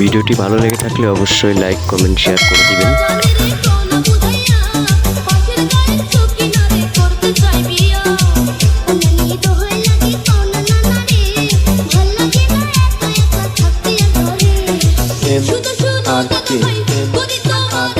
ভিডিওটি ভালো লেগে থাকলে অবশ্যই লাইক কমেন্ট শেয়ার করে দিবেন। M R K M R